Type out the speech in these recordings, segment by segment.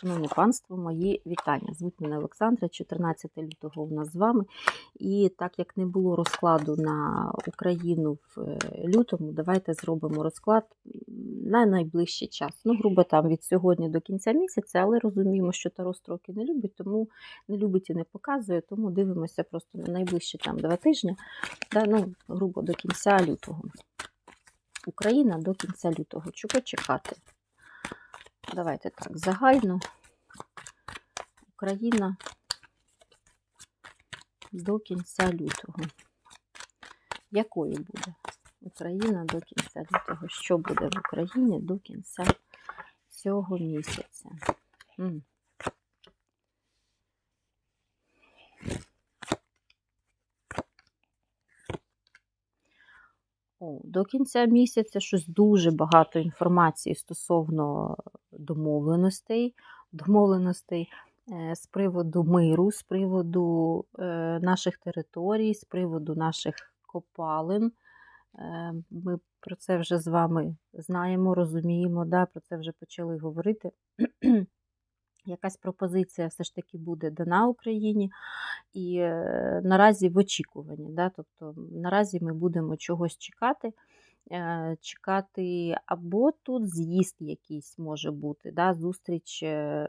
Шановне панство, мої вітання. Звуть мене Олександра, 14 лютого у нас з вами. І так як не було розкладу на Україну в е, лютому, давайте зробимо розклад на найближчий час. Ну, грубо там від сьогодні до кінця місяця, але розуміємо, що Таро строки не любить, тому не любить і не показує, тому дивимося просто на найближчі там два тижні, да, ну, грубо до кінця лютого. Україна до кінця лютого. Чого чекати? Давайте так, загально. Україна до кінця лютого. Якою буде Україна до кінця лютого? Що буде в Україні до кінця цього місяця? До кінця місяця щось дуже багато інформації стосовно домовленостей, домовленостей е, з приводу миру, з приводу е, наших територій, з приводу наших копалин. Е, Ми про це вже з вами знаємо, розуміємо, да, про це вже почали говорити. Якась пропозиція все ж таки буде дана Україні, і е, наразі в очікуванні. Да? Тобто наразі ми будемо чогось чекати. е, Чекати або тут з'їзд якийсь може бути, да? зустріч е,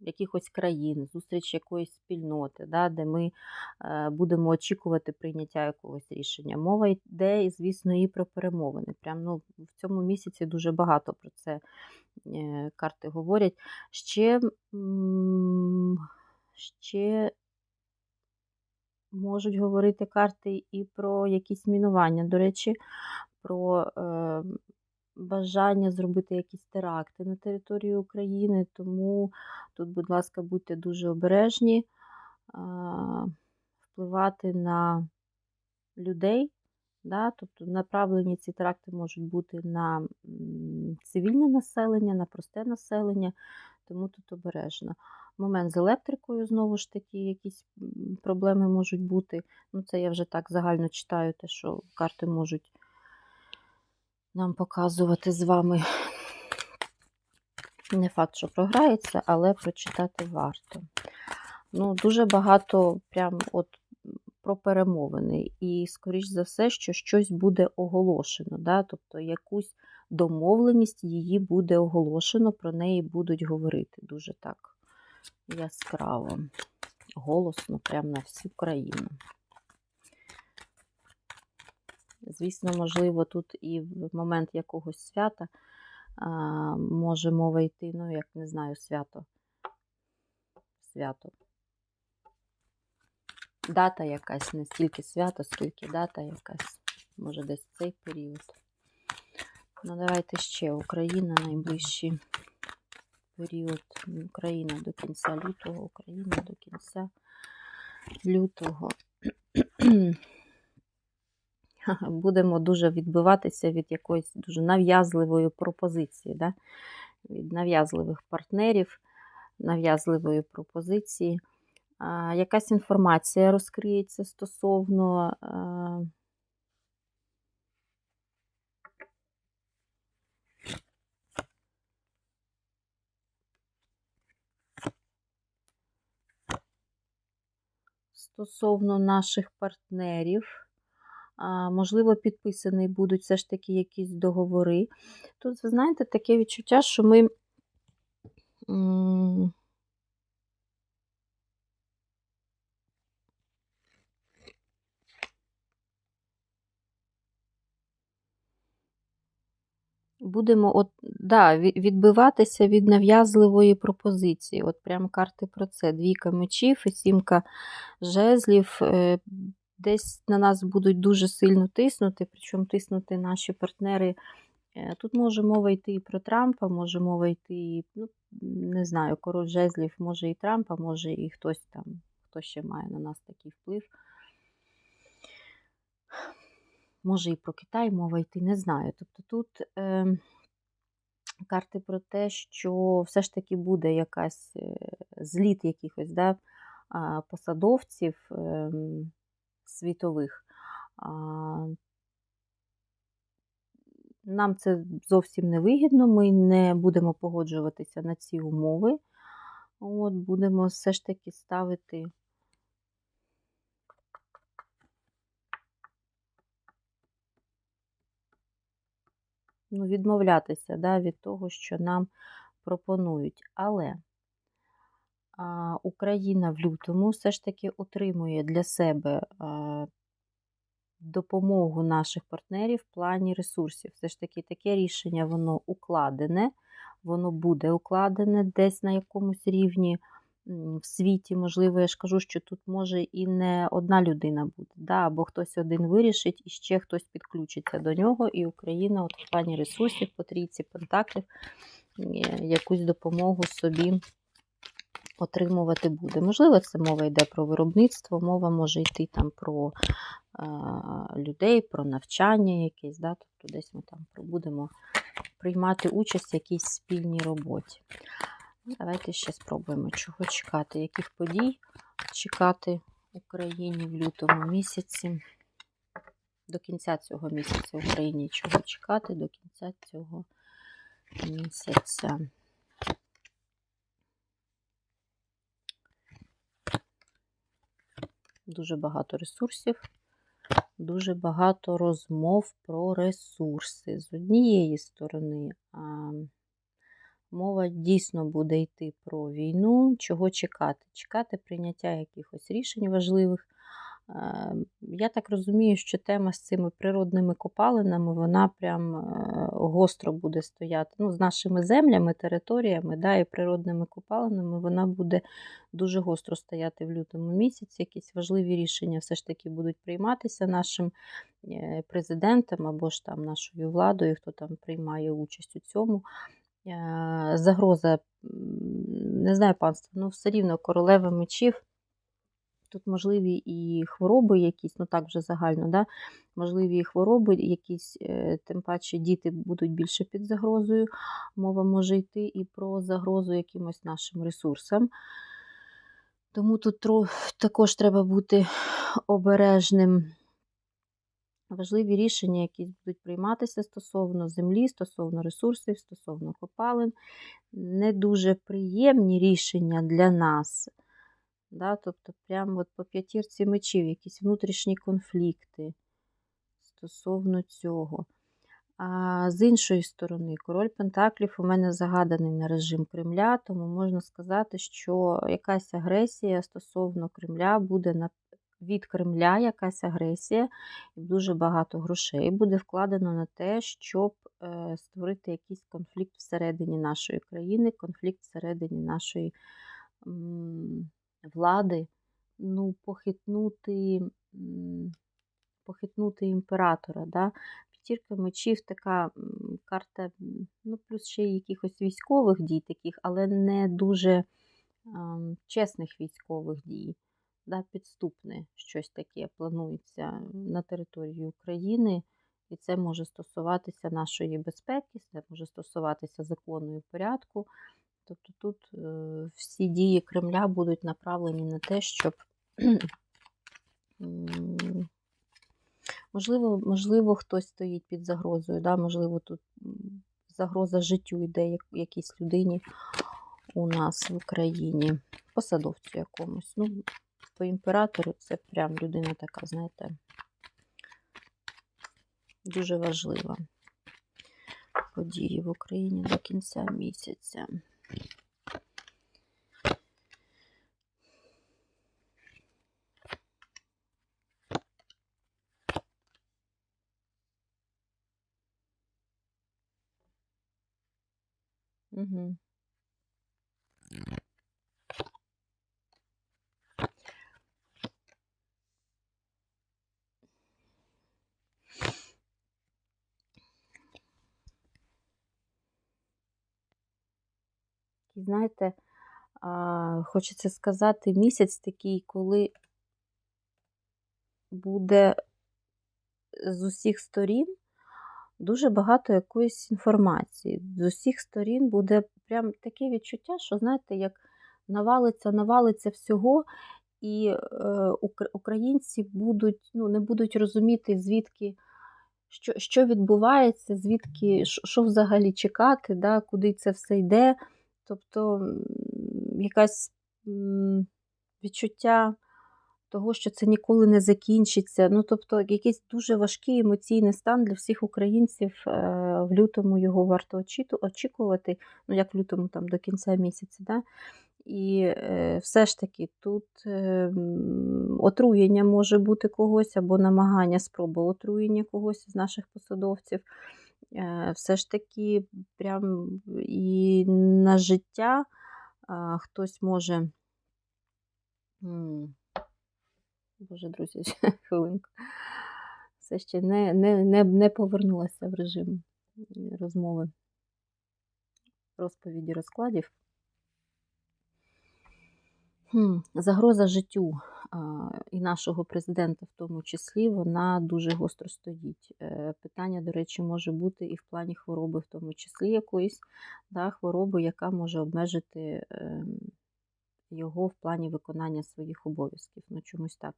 якихось країн, зустріч якоїсь спільноти, да? де ми е, будемо очікувати прийняття якогось рішення. Мова йде, звісно, і про перемовини. Прям ну, в цьому місяці дуже багато про це е, карти говорять. Ще, ще можуть говорити карти і про якісь мінування. До речі, про е, бажання зробити якісь теракти на території України. Тому тут, будь ласка, будьте дуже обережні, впливати на людей. Да? Тобто направлені ці теракти можуть бути на цивільне населення, на просте населення, тому тут обережно. Момент з електрикою, знову ж таки, якісь проблеми можуть бути. Ну, це я вже так загально читаю, те, що карти можуть нам показувати з вами. Не факт, що програється, але прочитати варто. Ну, дуже багато прям от про перемовини. І, скоріш за все, що щось буде оголошено. Да? Тобто якусь домовленість її буде оголошено, про неї будуть говорити дуже так яскраво, голосно, прямо на всю країну. Звісно, можливо, тут і в момент якогось свята а, може мова йти, ну, як не знаю, свято. Свято. Дата якась, не стільки свято, скільки дата якась. Може, десь цей період. Ну, давайте ще Україна найближчий період. Україна до кінця лютого, Україна до кінця лютого. Будемо дуже відбиватися від якоїсь дуже нав'язливої пропозиції, да? від нав'язливих партнерів, нав'язливої пропозиції. А, якась інформація розкриється стосовно. А, Стосовно наших партнерів, можливо, підписані будуть все ж таки якісь договори. Тут, ви знаєте, таке відчуття, що ми. Будемо от, да, відбиватися від нав'язливої пропозиції. От прям карти про це. Двійка мечів і сімка жезлів. Десь на нас будуть дуже сильно тиснути, причому тиснути наші партнери. Е, Тут може мова йти і про Трампа, може мова йти, і, ну, не знаю, король жезлів, може і Трампа, може і хтось там, хто ще має на нас такий вплив. Може і про Китай мова йти, не знаю. Тобто тут е, карти про те, що все ж таки буде якась е, зліт якихось да, посадовців е, світових. Нам це зовсім не вигідно, ми не будемо погоджуватися на ці умови. От, Будемо все ж таки ставити. Ну, відмовлятися да, від того, що нам пропонують. Але Україна в лютому все ж таки отримує для себе допомогу наших партнерів в плані ресурсів. Все ж таки, таке рішення воно укладене, воно буде укладене десь на якомусь рівні в світі. Можливо, я ж кажу, що тут може і не одна людина буде, да, або хтось один вирішить, і ще хтось підключиться до нього, і Україна от в плані ресурсів, по трійці пентаклів, якусь допомогу собі. Отримувати буде. Можливо, це мова йде про виробництво, мова може йти там про е, людей, про навчання якесь, да? тобто десь ми там будемо приймати участь в якійсь спільній роботі. Давайте ще спробуємо, чого чекати, яких подій чекати Україні в лютому місяці. До кінця цього місяця Україні чого чекати до кінця цього місяця. Дуже багато ресурсів, дуже багато розмов про ресурси. З однієї сторони, мова дійсно буде йти про війну, чого чекати. Чекати прийняття якихось рішень важливих. Ем, я так розумію, що тема з цими природними копалинами, вона прям е, гостро буде стояти. Ну, З нашими землями, територіями да, і природними копалинами вона буде дуже гостро стояти в лютому місяці. Якісь важливі рішення все ж таки будуть прийматися нашим е, президентом або ж там нашою владою, хто там приймає участь у цьому. Е, загроза, не знаю, панство, ну все рівно королева мечів. Тут можливі і хвороби якісь, ну так вже загально, да? можливі і хвороби, якісь, е, тим паче діти будуть більше під загрозою. Мова може йти і про загрозу якимось нашим ресурсам. Тому тут також треба бути обережним. Важливі рішення, які будуть прийматися стосовно землі, стосовно ресурсів, стосовно копалин. Не дуже приємні рішення для нас. Да? Тобто, прямо от по п'ятірці мечів, якісь внутрішні конфлікти стосовно цього. А з іншої сторони, король Пентаклів у мене загаданий на режим Кремля, тому можна сказати, що якась агресія стосовно Кремля буде на від Кремля якась агресія, і дуже багато грошей буде вкладено на те, щоб е, створити якийсь конфлікт всередині нашої країни, конфлікт всередині нашої влади, ну, похитнути похитнути імператора. Да? П'ятірка мечів така карта, ну, плюс ще якихось військових дій, таких, але не дуже а, чесних військових дій. Да, Підступне щось таке планується на території України, і це може стосуватися нашої безпеки, це може стосуватися закону і порядку. Тобто тут е, всі дії Кремля будуть направлені на те, щоб, можливо, можливо, хтось стоїть під загрозою, да? можливо, тут загроза життю йде якійсь людині у нас в Україні, посадовцю якомусь. Ну, По імператору це прям людина така, знаєте, дуже важлива події в Україні до кінця місяця. Mm-hmm. І знаєте, хочеться сказати, місяць такий, коли буде з усіх сторін дуже багато якоїсь інформації. З усіх сторін буде прям таке відчуття, що, знаєте, як навалиться, навалиться всього, і е, українці будуть, ну, не будуть розуміти, звідки що, що відбувається, звідки, що взагалі чекати, да, куди це все йде. Тобто якась відчуття того, що це ніколи не закінчиться. Ну, тобто, якийсь дуже важкий емоційний стан для всіх українців. Е, В лютому його варто очікувати, ну як в лютому там до кінця місяця. Да? І е, все ж таки тут е, отруєння може бути когось або намагання спроби отруєння когось з наших посадовців. Все ж таки, прям і на життя хтось може. Боже, друзі, хвилинку. Все ще не, не, не, не повернулася в режим розмови розповіді розкладів. Загроза життю і нашого президента, в тому числі, вона дуже гостро стоїть. Е, Питання, до речі, може бути і в плані хвороби, в тому числі якоїсь да, хвороби, яка може обмежити ем, його в плані виконання своїх обов'язків. Ну, чомусь так.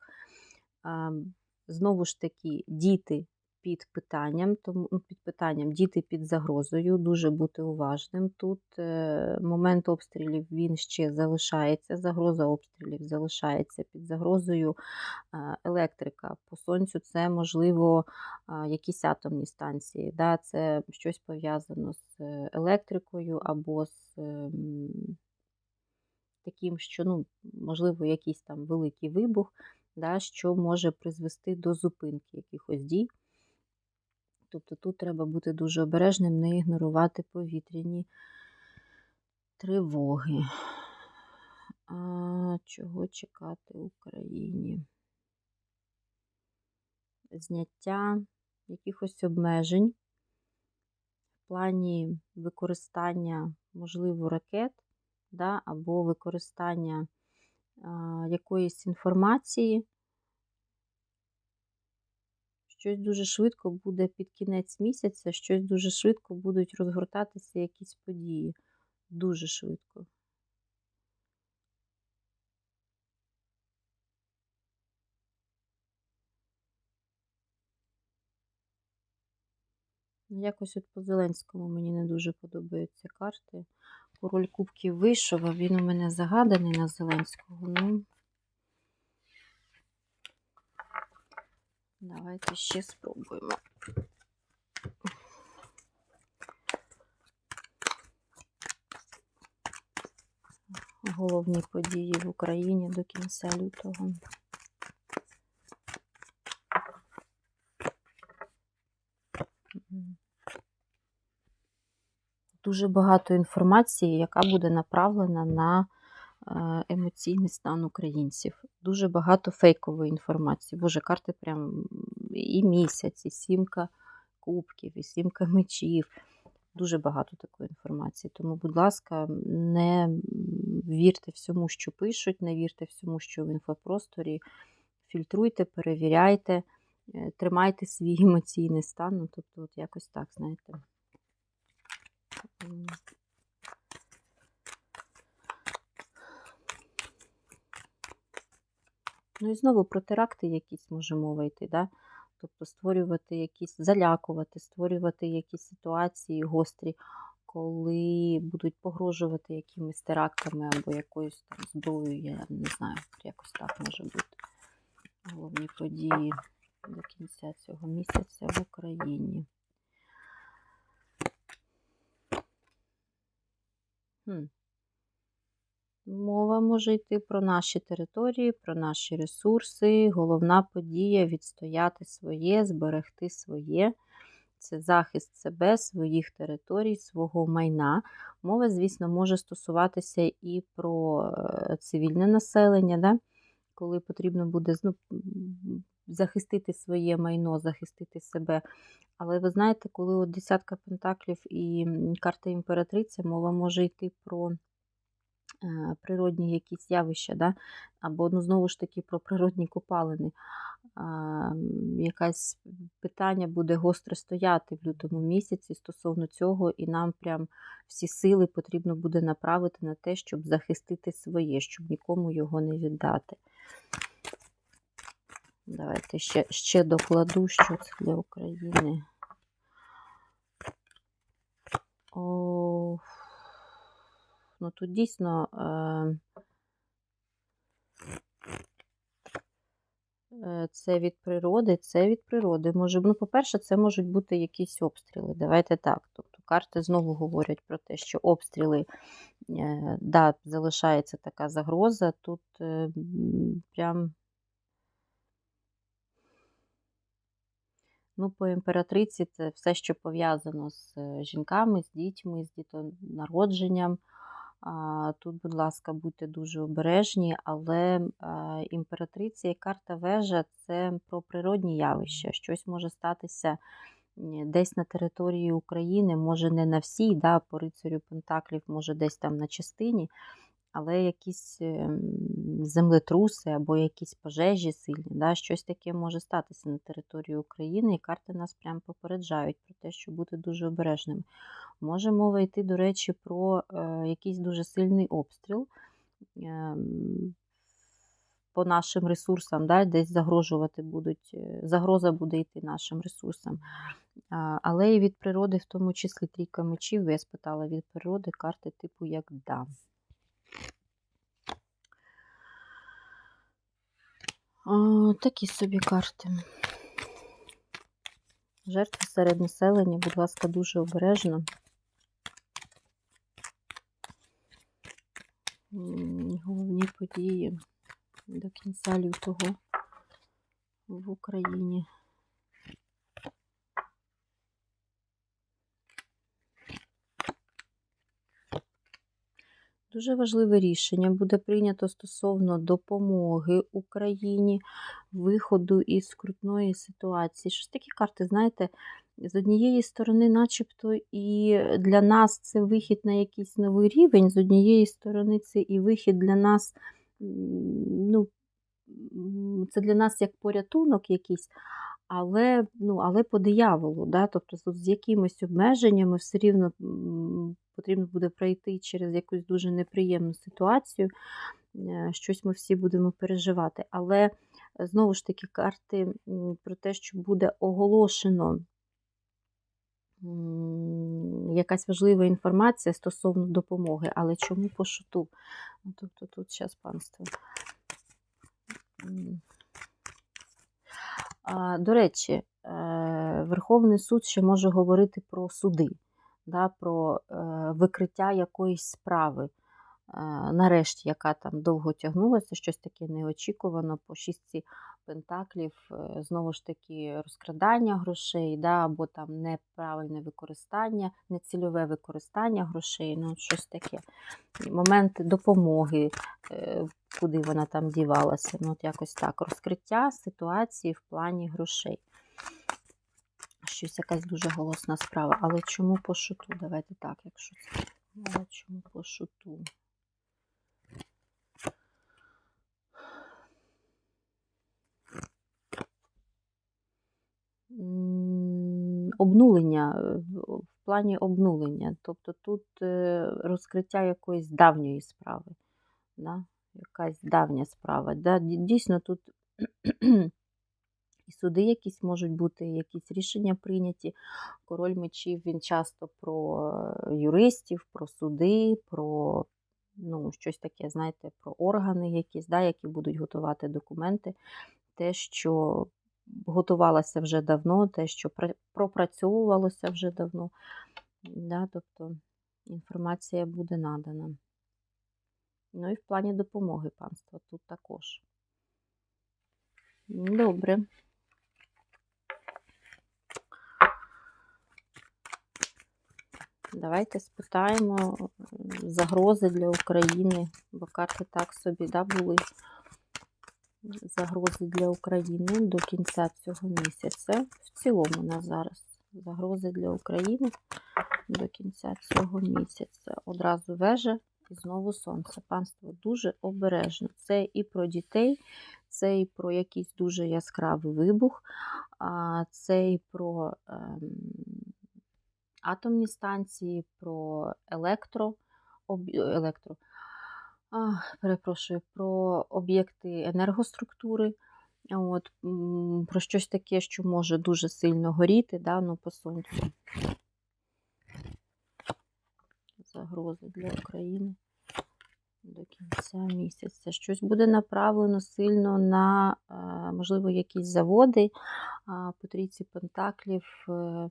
Знову ж таки, діти під питанням, тому ну, під питанням діти під загрозою, дуже бути уважним. Тут е, момент обстрілів він ще залишається, загроза обстрілів залишається під загрозою е, електрика. По сонцю це можливо е, якісь атомні станції. Да? Це щось пов'язано з електрикою або з. е, Таким, що, ну, можливо, якийсь там великий вибух, да, що може призвести до зупинки якихось дій. Тобто тут треба бути дуже обережним, не ігнорувати повітряні тривоги. А, чого чекати Україні? Зняття якихось обмежень в плані використання, можливо, ракет да, або використання а, якоїсь інформації. Щось дуже швидко буде під кінець місяця, щось дуже швидко будуть розгортатися якісь події. Дуже швидко. Ну, Якось от по Зеленському мені не дуже подобаються карти. Король Кубків вийшов, а він у мене загаданий на Зеленського. Ну, давайте ще спробуємо. Головні події в Україні до кінця лютого. Дуже багато інформації, яка буде направлена на емоційний стан українців. Дуже багато фейкової інформації. Боже, карти прям і місяць, і сімка кубків, і сімка мечів. Дуже багато такої інформації. Тому, будь ласка, не вірте всьому, що пишуть, не вірте всьому, що в інфопросторі. Фільтруйте, перевіряйте, е, тримайте свій емоційний стан. Ну, тобто, от якось так, знаєте. Ну і знову про теракти якісь може мова йти, да? тобто створювати якісь, залякувати, створювати якісь ситуації гострі, коли будуть погрожувати якимись терактами або якоюсь там зброєю, я не знаю, якось так може бути. Головні події до кінця цього місяця в Україні. Хм. Мова може йти про наші території, про наші ресурси. Головна подія відстояти своє, зберегти своє. Це захист себе, своїх територій, свого майна. Мова, звісно, може стосуватися і про е, цивільне населення, да? коли потрібно буде ну, захистити своє майно, захистити себе. Але ви знаєте, коли от десятка пентаклів і карта імператриця, мова може йти про природні якісь явища, да? або ну, знову ж таки про природні копалини. Якесь питання буде гостро стояти в лютому місяці стосовно цього, і нам прям всі сили потрібно буде направити на те, щоб захистити своє, щоб нікому його не віддати. Давайте ще, ще докладу, що це для України. О, ну тут дійсно е, е, це від природи, це від природи. Може, ну, по-перше, це можуть бути якісь обстріли. Давайте так. Тобто карти знову говорять про те, що обстріли, е, да, залишається така загроза. Тут е, прям. Ну, по імператриці це все, що пов'язано з е, жінками, з дітьми, з дітонародженням. Тут, будь ласка, будьте дуже обережні, але а, імператриця і карта вежа це про природні явища. Щось може статися десь на території України, може не на всій, да, по рицарю Пентаклів, може десь там на частині, але якісь ем, землетруси або якісь пожежі сильні, да, щось таке може статися на території України, і карти нас прям попереджають про те, що бути дуже обережними. Може мова йти, до речі, про е, якийсь дуже сильний обстріл ем, по нашим ресурсам, да, десь загрожувати будуть, е, загроза буде йти нашим ресурсам. Але і від природи, в тому числі трійка мечів, я спитала від природи карти типу як да. Такі собі карти. Жертви серед населення, будь ласка, дуже обережно. Головні події до кінця лютого в Україні. Дуже важливе рішення буде прийнято стосовно допомоги Україні, виходу із скрутної ситуації. Щось такі карти, знаєте, з однієї сторони, начебто, і для нас це вихід на якийсь новий рівень, з однієї сторони, це і вихід для нас, ну, це для нас як порятунок якийсь, але, ну, але по дияволу, да? тобто з якимись обмеженнями все рівно потрібно буде пройти через якусь дуже неприємну ситуацію. Е, Щось ми всі будемо переживати. Але е, знову ж таки, карти про те, що буде оголошено якась важлива інформація стосовно допомоги. Але чому по шуту? Ну, Тобто тут зараз панство. До речі, е, Верховний суд ще може говорити про суди, да, про е, викриття якоїсь справи. Нарешті, яка там довго тягнулася, щось таке неочікувано по шістці пентаклів, е, знову ж таки, розкрадання грошей, да, або там неправильне використання, нецільове використання грошей, ну щось таке. Момент допомоги, е, куди вона там дівалася. Ну, от якось так. Розкриття ситуації в плані грошей. Щось якась дуже голосна справа. Але чому по шуту? Давайте так, якщо це. Чому по шуту? Обнулення, е, в плані обнулення. Тобто тут е, розкриття якоїсь давньої справи. Да? Якась давня справа. Да? Дійсно, тут і суди якісь можуть бути, якісь рішення прийняті. Король мечів він часто про е, юристів, про суди, про ну, щось таке, знаєте, про органи якісь, да, які будуть готувати документи. Те, що готувалося вже давно, те, що пропрацьовувалося вже давно. Да, тобто інформація буде надана. Ну і в плані допомоги панства тут також. Добре. Давайте спитаємо загрози для України, бо карти так собі да, були. Загрози для України до кінця цього місяця. В цілому на зараз. Загрози для України до кінця цього місяця. Одразу вежа і знову сонце. Панство дуже обережно. Це і про дітей, це і про якийсь дуже яскравий вибух, це і про ем, атомні станції, про електро, електро а, перепрошую, про об'єкти енергоструктури. От, про щось таке, що може дуже сильно горіти, да, ну, по сонцю. Загрози для України до кінця місяця. Щось буде направлено сильно на, е, можливо, якісь заводи по трійці Пентаклів е,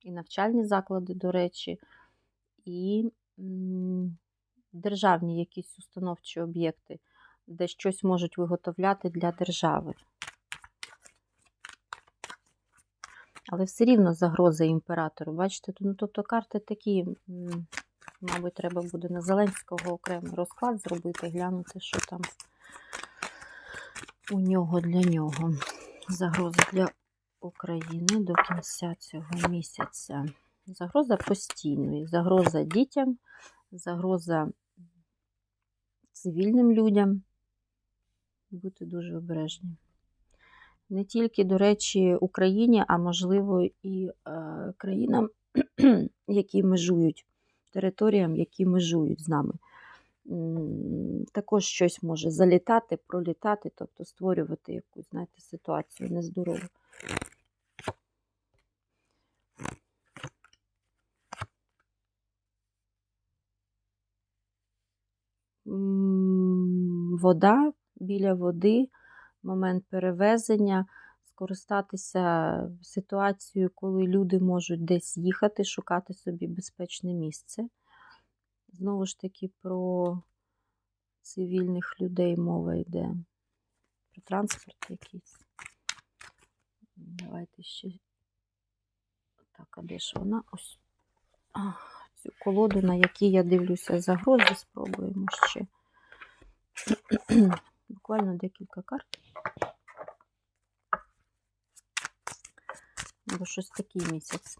і навчальні заклади, до речі, і державні якісь установчі об'єкти, де щось можуть виготовляти для держави. Але все рівно загроза імператору. Бачите, ну, тобто карти такі, мабуть, треба буде на Зеленського окремий розклад зробити, глянути, що там у нього для нього. Загроза для України до кінця цього місяця. Загроза постійної, загроза дітям, загроза цивільним людям. Бути дуже обережні. Не тільки, до речі, Україні, а можливо, і е, країнам, які межують, територіям, які межують з нами. Також щось може залітати, пролітати, тобто створювати якусь, знаєте, ситуацію нездорову. Вода біля води, момент перевезення, скористатися ситуацією, коли люди можуть десь їхати, шукати собі безпечне місце. Знову ж таки, про цивільних людей мова йде. Про транспорт якийсь. Давайте ще. Так, а де ж вона? Ось. Цю колоду, на якій я дивлюся загрози, спробуємо ще. Буквально декілька карт. Бо щось такий місяць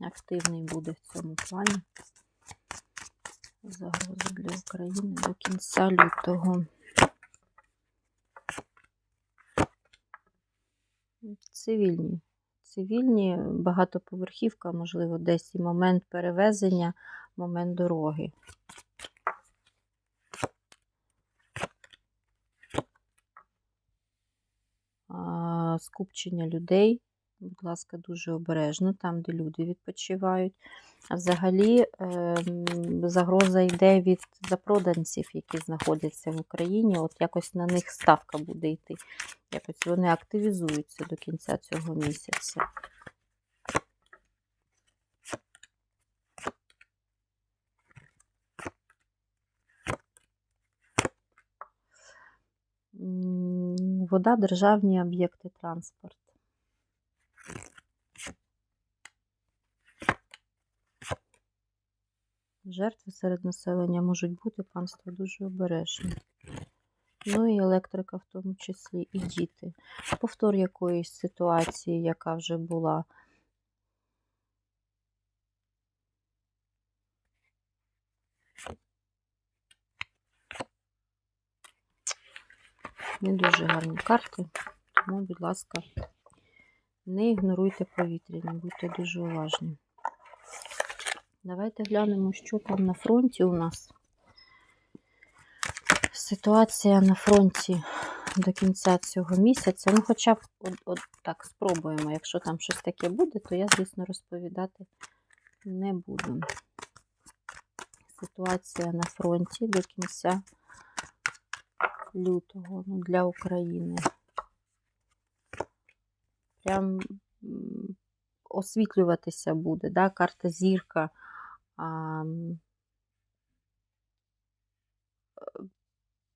активний буде в цьому плані. Загроза для України до кінця лютого. Цивільні. Цивільні, багатоповерхівка, можливо, десь і момент перевезення, момент дороги. А, Скупчення людей, будь ласка, дуже обережно, там, де люди відпочивають. А взагалі ем, загроза йде від запроданців, які знаходяться в Україні. От якось на них ставка буде йти. Якось вони активізуються до кінця цього місяця. Вода, державні об'єкти, транспорт. Жертви серед населення можуть бути, панство дуже обережне. Ну і електрика в тому числі, і діти. Повтор якоїсь ситуації, яка вже була. Не дуже гарні карти, тому, будь ласка, не ігноруйте повітряні, будьте дуже уважні. Давайте глянемо, що там на фронті у нас. Ситуація на фронті до кінця цього місяця. Ну, хоча б от, от так спробуємо. Якщо там щось таке буде, то я, звісно, розповідати не буду. Ситуація на фронті до кінця лютого ну, для України. Прям освітлюватися буде, да? карта зірка. А,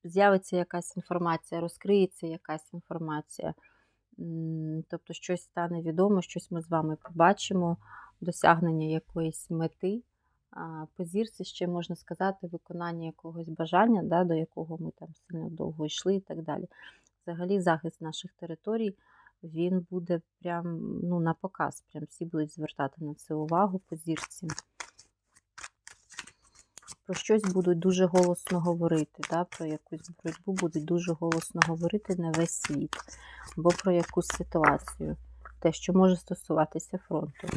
з'явиться якась інформація, розкриється якась інформація. Тобто щось стане відомо, щось ми з вами побачимо, досягнення якоїсь мети. По зірці ще можна сказати виконання якогось бажання, да, до якого ми там сильно довго йшли і так далі. Взагалі, захист наших територій він буде прям ну, на показ. Прям всі будуть звертати на це увагу по зірці. Про щось будуть дуже голосно говорити, да, про якусь боротьбу будуть дуже голосно говорити на весь світ, або про якусь ситуацію, те, що може стосуватися фронту.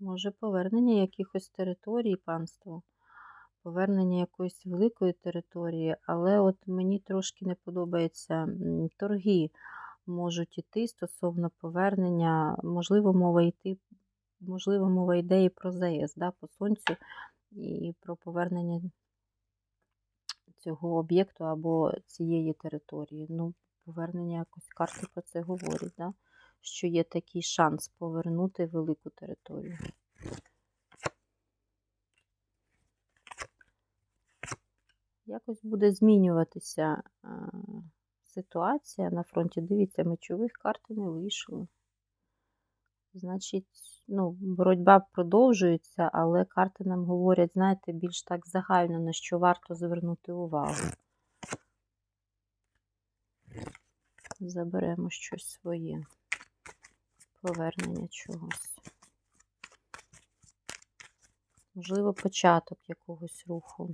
Може, повернення якихось територій, панство, повернення якоїсь великої території, але от мені трошки не подобається торги можуть іти стосовно повернення, можливо, мова йти, можливо, мова йде про ЗАЕС, да, по сонцю, і про повернення цього об'єкту або цієї території. Ну, повернення якось карти про це говорять, да? Що є такий шанс повернути велику територію. Якось буде змінюватися а, ситуація на фронті. Дивіться, мечових карти не вийшло. Значить, ну, боротьба продовжується, але карти нам говорять, знаєте, більш так загально, на що варто звернути увагу. Заберемо щось своє. Повернення чогось. Можливо, початок якогось руху.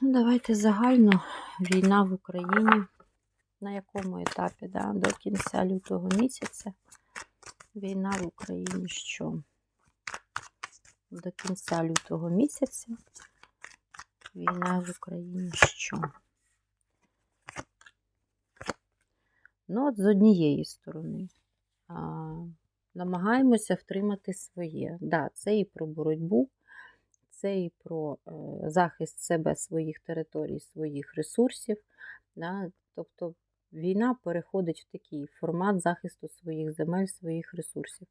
Ну, давайте загально. Війна в Україні. На якому етапі? Да? До кінця лютого місяця. Війна в Україні що? До кінця лютого місяця. Війна в Україні що? Ну, от з однієї сторони. А, намагаємося втримати своє. Да, це і про боротьбу, це і про е, захист себе, своїх територій, своїх ресурсів. Да? Тобто війна переходить в такий формат захисту своїх земель, своїх ресурсів.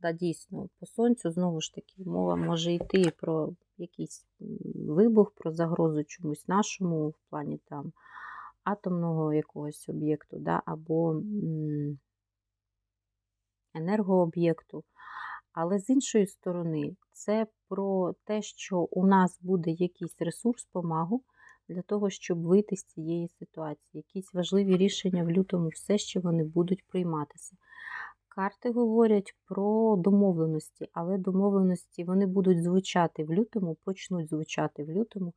Да, Дійсно, по сонцю, знову ж таки, мова може йти і про якийсь вибух, про загрозу чомусь нашому в плані там атомного якогось об'єкту, да, або енергооб'єкту. Але з іншої сторони, це про те, що у нас буде якийсь ресурс помагу для того, щоб вийти з цієї ситуації. Якісь важливі рішення в лютому, все ще вони будуть прийматися. Карти говорять про домовленості, але домовленості вони будуть звучати в лютому, почнуть звучати в лютому,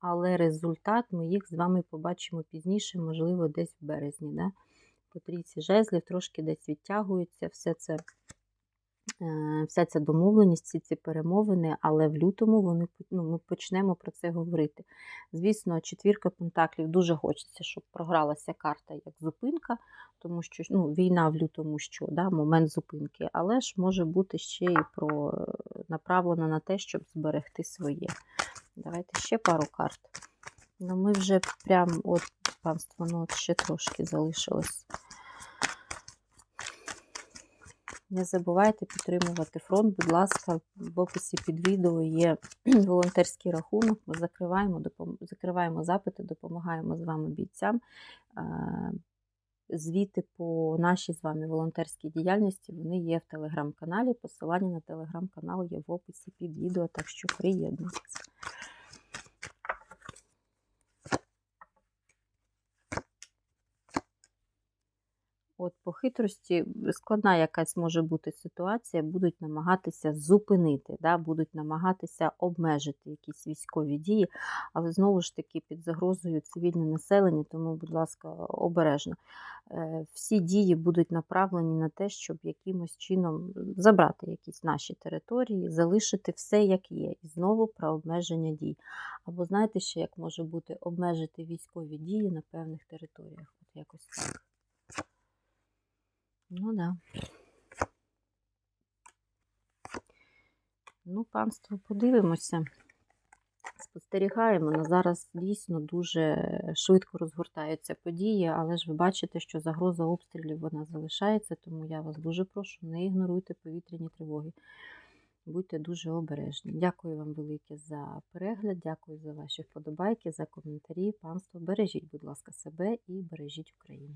але результат ми їх з вами побачимо пізніше, можливо, десь в березні. Да? По трійці жезлів трошки десь відтягуються, все це, е, вся ця домовленість, всі ці перемовини, але в лютому вони, ну, ми почнемо про це говорити. Звісно, четвірка пентаклів дуже хочеться, щоб програлася карта як зупинка, тому що ну, війна в лютому що, да, момент зупинки, але ж може бути ще і про направлена на те, щоб зберегти своє. Давайте ще пару карт. Ну, ми вже прям от панство, ну от ще трошки залишилось. Не забувайте підтримувати фронт, будь ласка, в описі під відео є волонтерський рахунок. Ми закриваємо, допом... закриваємо запити, допомагаємо з вами бійцям. Звіти по нашій з вами волонтерській діяльності вони є в телеграм-каналі. Посилання на телеграм-канал є в описі під відео, так що приєднуйтесь. От по хитрості складна якась може бути ситуація, будуть намагатися зупинити, да, будуть намагатися обмежити якісь військові дії, але знову ж таки під загрозою цивільне населення, тому, будь ласка, обережно. Е, всі дії будуть направлені на те, щоб якимось чином забрати якісь наші території, залишити все, як є, і знову про обмеження дій. Або знаєте, ще як може бути обмежити військові дії на певних територіях. От якось так. Ну да. Ну, панство, подивимося. Спостерігаємо. На зараз дійсно дуже швидко розгортаються події, але ж ви бачите, що загроза обстрілів вона залишається, тому я вас дуже прошу, не ігноруйте повітряні тривоги. Будьте дуже обережні. Дякую вам велике за перегляд, дякую за ваші вподобайки, за коментарі. Панство, бережіть, будь ласка, себе і бережіть Україну.